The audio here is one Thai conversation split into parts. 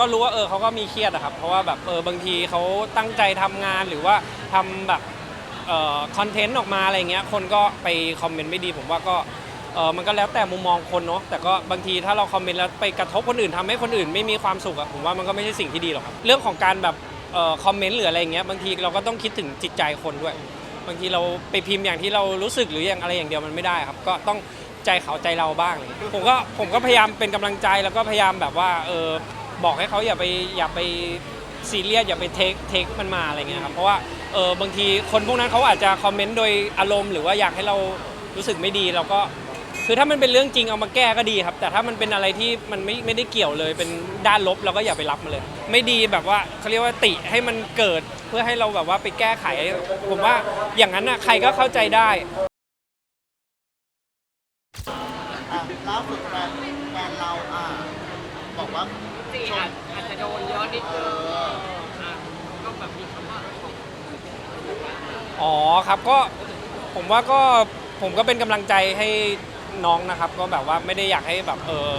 ก็รู้ว่าเออเขาก็มีเครียดอะครับ เพราะว่าแบบเออบางทีเขาตั้งใจทำงานหรือว่าทำแบบเอ่อคอนเทนต์ออกมาอะไรเงี้ยคนก็ไปคอมเมนต์ไม่ดีผมว่าก็เออมันก็แล้วแต่มุมมองคนเนาะแต่ก็บางทีถ้าเราคอมเมนต์แล้วไปกระทบคนอื่นทำให้คนอื่นไม่มีความสุขอะผมว่ามันก็ไม่ใช่สิ่งที่ดีหรอกครับเรื่องของการแบบเอ่อคอมเมนต์หรืออะไรเงี้ยบางทีเราก็ต้องคิดถึงจิตใจคนด้วย บางทีเราไปพิมพ์อย่างที่เรารู้สึกหรืออย่างอะไรอย่างเดียวมันไม่ได้ครับ ก็ต้องใจเขาใจเราบ้างเลยผมก็ผมก็พยายามเป็นกำลังใจแล้วก็พยายามแบบว่าเออ บอกให้เขาอย่าไปอย่าไปซีเรียสอย่าไปเทคเทคมันมาอะไรเงี้ยครับเพราะว่าเออบางทีคนพวกนั้นเขาอาจจะคอมเมนต์โดยอารมณ์หรือว่าอยากให้เรารู้สึกไม่ดีเราก็คือถ้ามันเป็นเรื่องจริงเอามาแก้ก็ดีครับ แต่ถ้ามันเป็นอะไรที่มันไม่ไม่ได้เกี่ยวเลยเป็นด้านลบเราก็อย่าไปรับมันเลย ไม่ดีแบบว่าเขาเรียกว่าติให้มันเกิดเพื่อให้เราแบบว่าไปแก้ไข ผมว่าอย่างนั้นน่ะใครก็เข้าใจได้ อะล่าสุดแฟนแฟนเราอะ บอกว่าสี่อาจอาจจะโดนเยอะนิดเอนึงออะก็แบบมีคำว่าของอ๋อครับก็ผมว่าก็ผมก็เป็นกำลังใจให้น้องนะครับ ก็แบบว่าไม่ได้อยากให้แบบเออ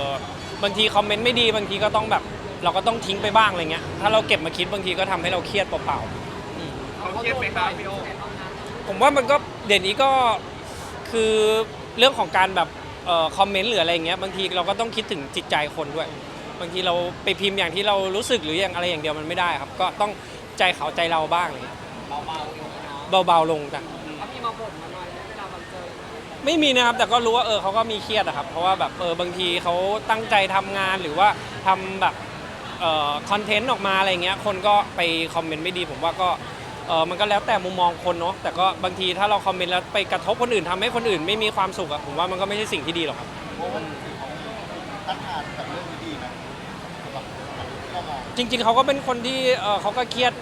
บางทีคอมเมนต์ไม่ดีบางทีก็ต้องแบบ เราก็ต้องทิ้งไปบ้างอะไรเงี้ยถ้าเราเก็บมาคิดบางทีก็ทำให้เราเครียดเปล่าเขาเครียดไหมครับพี่โอๆผมว่ามันก็เดี๋ยวนี้ก็คือเรื่องของการแบบเอ่อคอมเมนต์หรืออะไรเงี้ยบางทีเราก็ต้องคิดถึงจิตใจคนด้วย บางทีเราไปพิมพ์อย่างที่เรารู้สึกหรืออย่างอะไรอย่างเดียวมันไม่ได้ครับ ก็ต้องใจเขาใจเราบ้างอะไรเลยเบาๆอยู่เนาะเบาๆลงจ้ะเขามีมาบ่นมาหน่อยไหมเวลาเราเจอไม่มีนะครับแต่ก็รู้ว่าเออเขาก็มีเครียดอะครับ เพราะว่าแบบเออบางทีเขาตั้งใจทำงานหรือว่าทำแบบเอ่อคอนเทนต์ออกมาอะไรเงี้ยคนก็ไปคอมเมนต์ไม่ดีผมว่าก็เออมันก็แล้วแต่มุมมองคนเนาะแต่ก็บางทีถ้าเราคอมเมนต์แล้วไปกระทบคนอื่นทำให้คนอื่นไม่มีความสุขอะผมว่ามันก็ไม่ใช่สิ่งที่ดีหรอกครับเพราะว่าต้านทานกับเรื่องนี้ดีไหมสำหรับที่เรามองจริง ๆ เขาก็เป็นคนที่เออเขาก็เครียด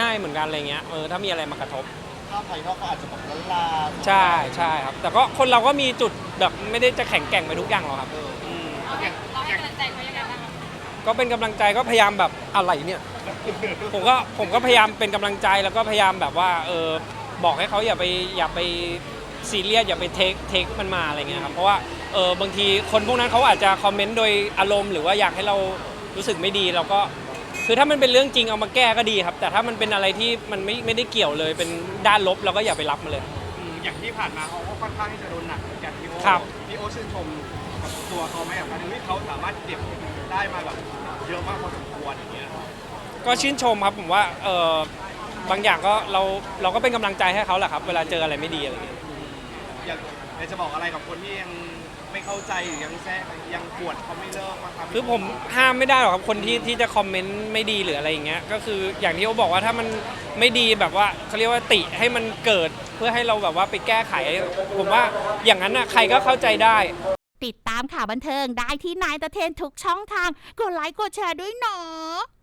ง่ายเหมือนกันอะไรเงี้ยเออถ้ามีอะไรมากระทบ ภาพภายนอกก็อาจจะแบบล้านลาใช่ใช่ครับ แต่ก็คนเราก็มีจุดแบบไม่ได้จะแข็งแกร่งไปทุกอย่างหรอกครับมเราให้เราให้กำลังใจเขายังไงบ้างก็เป็นกำลังใจก็พยายามแบบอะไรเนี่ยผมก็ผมก็พยายามเป็นกำลังใจแล้วก็พยายามแบบว่าเออบอกให้เขาอย่าไปอย่าไป ซีเรียสอย่าไปเทคเทคมันมาอะไรเงี้ยครับเพราะว่าเออบางทีคนพวกนั้นเขาอาจจะคอมเมนต์โดยอารมณ์หรือว่าอยากให้เรารู้สึกไม่ดีเราก็คือถ้ามันเป็นเรื่องจริงเอามาแก้ก็ดีครับ แต่ถ้ามันเป็นอะไรที่มันไม่ไม่ได้เกี่ยวเลยเป็นด้านลบเราก็อย่าไปรับมันเลย อืมอย่างที่ผ่านมาเขาก็ค่อนข้างที่จะโดนหนักเหมือนกันพี่โอครับ พี่โอชื่นชมกับตัวเขาไหมกับการที่เขาสามารถเก็บได้มาแบบเยอะมากพอสมควรอย่างเงี้ยก็ชื่นชมครับผมว่าเออบางอย่างก็เราเราก็เป็นกำลังใจให้เขาแหละครับ เวลาเจออะไรไม่ดีอะไรเงี้ย อยากอยากจะบอกอะไรกับคนที่ยังไม่เข้าใจหรือยังแซะยังปวดเขาไม่เลิกบ้างครับคือผมห้ามไม่ได้หรอกครับคนที่ที่จะคอมเมนต์ไม่ดีหรืออะไรอย่างเงี้ยก็คืออย่างที่เขาบอกว่าถ้ามันไม่ดีแบบว่าเขาเรียกว่าติให้มันเกิดเพื่อให้เราแบบว่าไปแก้ไข ผมว่าอย่างนั้นน่ะใครก็เข้าใจได้ ติดตามข่าวบันเทิงได้ที่นายตะเทนทุกช่องทาง กดไลค์กดแชร์ด้วยเนาะ